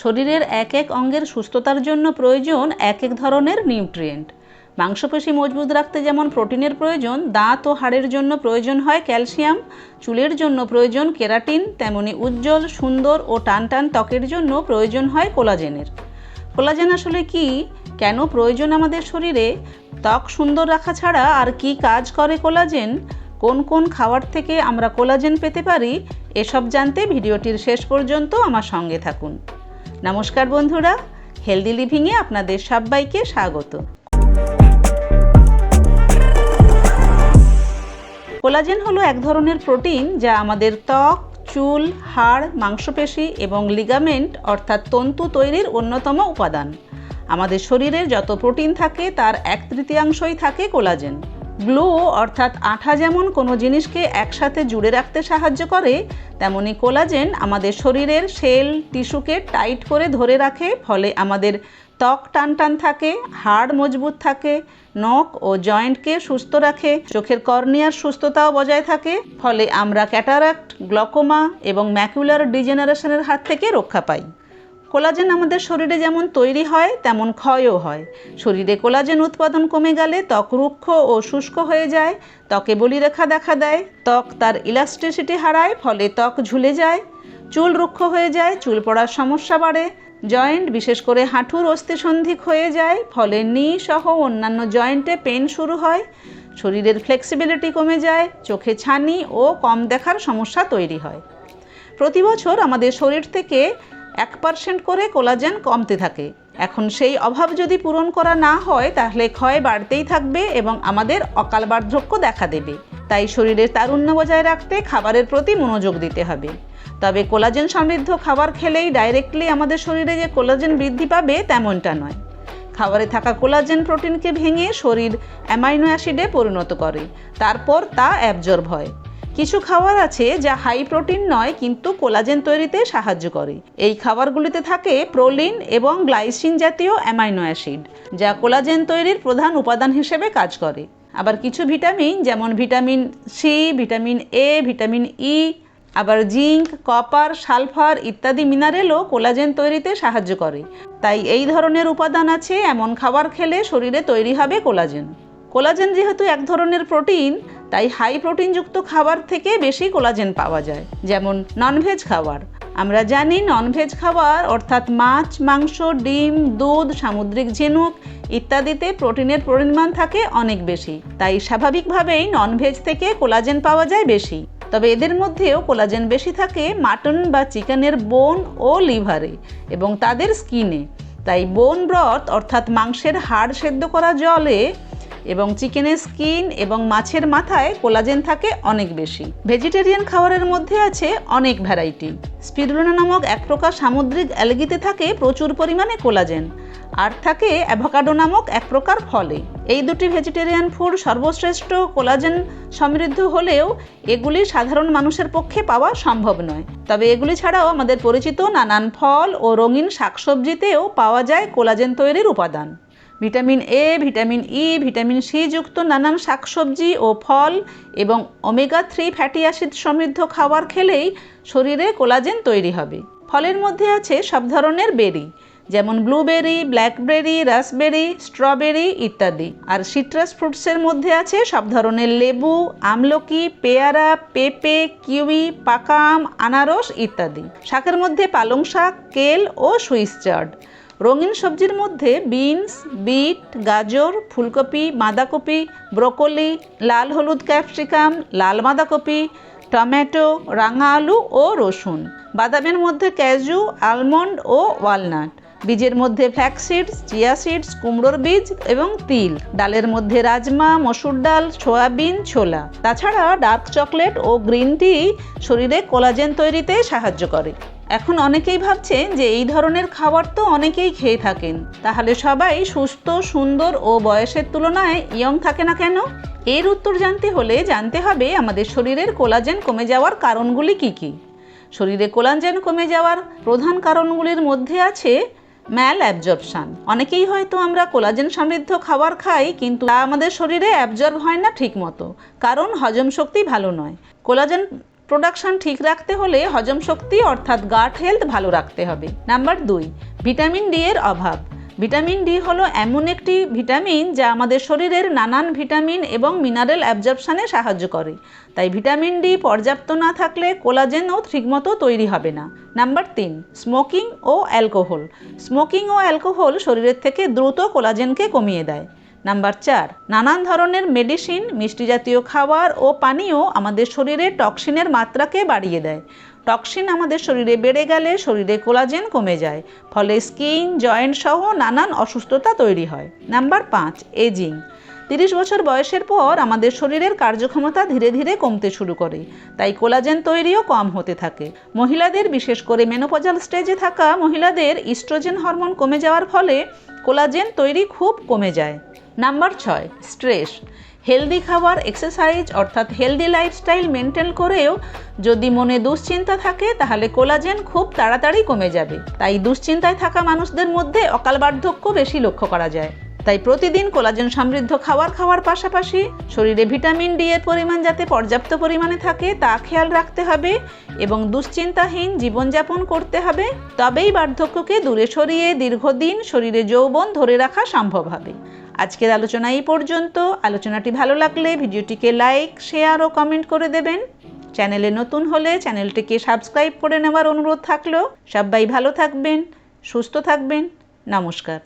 শরীরের এক এক অঙ্গের সুস্থতার জন্য প্রয়োজন এক এক ধরনের নিউট্রিয়েন্ট। মাংসপেশি মজবুত রাখতে যেমন প্রোটিনের প্রয়োজন, দাঁত ও হাড়ের জন্য প্রয়োজন হয় ক্যালসিয়াম, চুলের জন্য প্রয়োজন কেরাটিন, তেমনি উজ্জ্বল, সুন্দর ও টান টান ত্বকের জন্য প্রয়োজন হয় কোলাজেনের। কোলাজেন আসলে কি? কেন প্রয়োজন আমাদের শরীরে? ত্বক সুন্দর রাখা ছাড়া আর কি কাজ করে কোলাজেন? কোন কোন খাবার থেকে আমরা কোলাজেন পেতে পারি? এসব জানতে ভিডিওটির শেষ পর্যন্ত আমার সঙ্গে থাকুন। নমস্কার বন্ধুরা হেলদি লিভিংয়ে আপনাদের সবাইকে স্বাগত। কোলাজেন হলো এক ধরনের প্রোটিন যা আমাদের ত্বক, চুল, হাড়, মাংসপেশি এবং লিগামেন্ট অর্থাৎ তন্তু তৈরির অন্যতম উপাদান। আমাদের শরীরে যত প্রোটিন থাকে তার এক তৃতীয়াংশই থাকে কোলাজেন। গ্লু অর্থাৎ আঠা যেমন কোনো জিনিসকে একসাথে জুড়ে রাখতে সাহায্য করে, তেমনি কোলাজেন আমাদের শরীরের সেল টিস্যুকে টাইট করে ধরে রাখে, ফলে আমাদের ত্বক টান টান থাকে, হাড় মজবুত থাকে, নখ ও জয়েন্টকে সুস্থ রাখে, চোখের কর্নিয়ার সুস্থতাও বজায় থাকে, ফলে আমরা ক্যাটারাক্ট, গ্লকোমা এবং ম্যাকুলার ডিজেনারেশনের হাত থেকে রক্ষা পাই। কোলাজেন আমাদের শরীরে যেমন তৈরি হয়, তেমন ক্ষয়ও হয়। শরীরে কোলাজেন উৎপাদন কমে গেলে ত্বক রুক্ষ ও শুষ্ক হয়ে যায়, ত্বকে বলিরেখা দেখা দেয়, ত্বক তার ইলাস্টিসিটি হারায়, ফলে ত্বক ঝুলে যায়, চুল রুক্ষ হয়ে যায়, চুল পড়ার সমস্যা বাড়ে, জয়েন্ট বিশেষ করে হাঁটুর অস্থিসন্ধি ক্ষয়ে যায়, ফলে নি সহ অন্যান্য জয়েন্টে পেন শুরু হয়, শরীরের ফ্লেক্সিবিলিটি কমে যায়, চোখে ছানি ও কম দেখার সমস্যা তৈরি হয়। প্রতি বছর আমাদের শরীর থেকে এক পার্সেন্ট করে কোলাজেন কমতে থাকে। এখন সেই অভাব যদি পূরণ করা না হয়, তাহলে ক্ষয় বাড়তেই থাকবে এবং আমাদের অকাল বার্ধক্য দেখা দেবে। তাই শরীরের তারুণ্য বজায় রাখতে খাবারের প্রতি মনোযোগ দিতে হবে। তবে কোলাজেন সমৃদ্ধ খাবার খেলেই ডাইরেক্টলি আমাদের শরীরে যে কোলাজেন বৃদ্ধি পাবে তেমনটা নয়। খাবারে থাকা কোলাজেন প্রোটিনকে ভেঙে শরীর অ্যামাইনো অ্যাসিডে পরিণত করে। তারপর তা অ্যাবজর্ব হয়। কিছু খাবার আছে যা হাই প্রোটিন নয়, কিন্তু কোলাজেন তৈরিতে সাহায্য করে। এই খাবারগুলিতে থাকে প্রোলিন এবং গ্লাইসিন জাতীয় অ্যামাইনো অ্যাসিড যা কোলাজেন তৈরির প্রধান উপাদান হিসেবে কাজ করে। আবার কিছু ভিটামিন যেমন vitamin C vitamin A vitamin E আবার জিঙ্ক কপার সালফার ইত্যাদি মিনারেলও কোলাজেন তৈরিতে সাহায্য করে। তাই এই ধরনের উপাদান আছে, এমন খাবার খেলে শরীরে তৈরি হবে কোলাজেন কোলাজেন যেহেতু এক ধরনের প্রোটিন, তাই হাই প্রোটিনযুক্ত খাবার থেকে বেশি কোলাজেন পাওয়া যায়, যেমন ননভেজ খাবার। আমরা জানি ননভেজ খাবার অর্থাৎ মাছ, মাংস, ডিম, দুধ, সামুদ্রিক ঝিনুক ইত্যাদিতে প্রোটিনের পরিমাণ থাকে অনেক বেশি, তাই স্বাভাবিকভাবেই ননভেজ থেকে কোলাজেন পাওয়া যায় বেশি। তবে এদের মধ্যেও কোলাজেন বেশি থাকে মাটন বা চিকেনের বোন ও লিভারে এবং তাদের স্কিনে। তাই বোন ব্রথ অর্থাৎ মাংসের হাড় সেদ্ধ করা জলে এবং চিকেনের স্কিন এবং মাছের মাথায় কোলাজেন থাকে অনেক বেশি। ভেজিটেরিয়ান খাবারের মধ্যে আছে অনেক ভ্যারাইটি। স্পিরুলিনা নামক এক প্রকার সামুদ্রিক অ্যালগিতে থাকে প্রচুর পরিমাণে কোলাজেন। আর থাকে অ্যাভোকাডো নামক এক প্রকার ফলে। এই দুটি ভেজিটেরিয়ান ফুড সর্বশ্রেষ্ঠ কোলাজেন সমৃদ্ধ হলেও এগুলি সাধারণ মানুষের পক্ষে পাওয়া সম্ভব নয়। তবে এগুলি ছাড়াও আমাদের পরিচিত নানান ফল ও রঙিন শাকসবজিতেও পাওয়া যায় কোলাজেন তৈরির উপাদান। Vitamin A vitamin E vitamin C যুক্ত নানান শাকসবজি ও ফল এবং ওমেগা থ্রি ফ্যাটি অ্যাসিড সমৃদ্ধ খাবার খেলেই শরীরে কোলাজেন তৈরি হবে। ফলের মধ্যে আছে সব ধরনের বেরি, যেমন ব্লুবেরি, ব্ল্যাকবেরি, রাসবেরি, স্ট্রবেরি ইত্যাদি। আর সিট্রাস ফ্রুটসের মধ্যে আছে সব ধরনের লেবু, আমলকি, পেয়ারা, পেঁপে, কিউই পাকা আম আনারস ইত্যাদি। শাকের মধ্যে পালং শাক, কেল ও সুইস চার্ড রঙিন সবজির মধ্যে বিনস, বিট, গাজর, ফুলকপি, বাঁধাকপি, ব্রোকলি, লাল হলুদ ক্যাপসিকাম, লাল বাঁধাকপি, টমেটো, রাঙা আলু ও রসুন। বাদামের মধ্যে ক্যাজু, আলমন্ড ও ওয়ালনাট। বীজের মধ্যে ফ্ল্যাক্স সিডস, চিয়া সিডস, কুমড়োর বীজ এবং তিল। ডালের মধ্যে রাজমা, মসুর ডাল, সয়াবিন, ছোলা। তাছাড়া ডার্ক চকলেট ও গ্রিন টি শরীরে কোলাজেন তৈরিতে সাহায্য করে। এখন অনেকেই ভাবছেন যে এই ধরনের খাবার তো অনেকেই খেয়ে থাকেন। তাহলে সবাই সুস্থ, সুন্দর ও বয়সের তুলনায় ইয়ং থাকে না কেন? এর উত্তর জানতে হলে জানতে হবে আমাদের শরীরের কোলাজেন কমে যাওয়ার কারণগুলি কি কি? শরীরে কোলাজেন কমে যাওয়ার প্রধান কারণগুলির মধ্যে আছে ম্যাল অ্যাবজর্পশান। অনেকেই হয়তো আমরা কোলাজেন সমৃদ্ধ খাবার খাই, কিন্তু তা আমাদের শরীরে অ্যাবজর্ব হয় না ঠিক মতো কারণ হজম শক্তি ভালো নয়। কোলাজেন প্রোডাকশন ঠিক রাখতে হলে হজম শক্তি অর্থাৎ গাট হেলথ ভালো রাখতে হবে। নাম্বার দুই ভিটামিন ডি এর অভাব। ভিটামিন ডি হলো এমন একটি ভিটামিন যা আমাদের শরীরের নানান ভিটামিন এবং মিনারেল অ্যাবজর্পশানে সাহায্য করে। তাই ভিটামিন ডি পর্যাপ্ত না থাকলে কোলাজেনও ঠিকমতো তৈরি হবে না। নাম্বার তিন স্মোকিং ও অ্যালকোহল স্মোকিং ও অ্যালকোহল শরীরের থেকে দ্রুত কোলাজেনকে কমিয়ে দেয়। নাম্বার চার, নানান ধরনের মেডিসিন, মিষ্টি জাতীয় খাবার ও পানীয় আমাদের শরীরে টক্সিনের মাত্রাকে বাড়িয়ে দেয়। টক্সিন আমাদের শরীরে বেড়ে গেলে শরীরে কোলাজেন কমে যায়, ফলে স্কিন, জয়েন্ট সহ নানান অসুস্থতা তৈরি হয়। নাম্বার পাঁচ, এজিং। তিরিশ বছর বয়সের পর আমাদের শরীরের কার্যক্ষমতা ধীরে ধীরে কমতে শুরু করে, তাই কোলাজেন তৈরিও কম হতে থাকে। মহিলাদের, বিশেষ করে মেনোপজাল স্টেজে থাকা মহিলাদের, ইস্ট্রোজেন হরমোন কমে যাওয়ার ফলে কোলাজেন তৈরি খুব কমে যায়। নাম্বার ছয়, স্ট্রেস। হেলদি খাবার, এক্সারসাইজ অর্থাৎ হেলদি লাইফস্টাইল মেনটেন করেও যদি মনে দুশ্চিন্তা থাকে, তাহলে কোলাজেন খুব তাড়াতাড়ি কমে যাবে। তাই দুশ্চিন্তায় থাকা মানুষদের মধ্যে অকাল বার্ধক্য বেশি লক্ষ্য করা যায়। তাই প্রতিদিন কোলাজেন সমৃদ্ধ খাবার খাওয়ার পাশাপাশি শরীরে ভিটামিন ডি এর পরিমাণ যাতে পর্যাপ্ত পরিমাণে থাকে, তা খেয়াল রাখতে হবে এবং দুশ্চিন্তাহীন জীবনযাপন করতে হবে। তবেই বার্ধক্যকে দূরে সরিয়ে দীর্ঘদিন শরীরে যৌবন ধরে রাখা সম্ভব হবে। আজকের আলোচনা এই পর্যন্ত। আলোচনাটি ভালো লাগলে ভিডিওটিকে লাইক, শেয়ার ও কমেন্ট করে দেবেন। চ্যানেলে নতুন হলে চ্যানেলটিকে সাবস্ক্রাইব করে নেওয়ার অনুরোধ থাকলেও সবাই ভালো থাকবেন, সুস্থ থাকবেন। নমস্কার।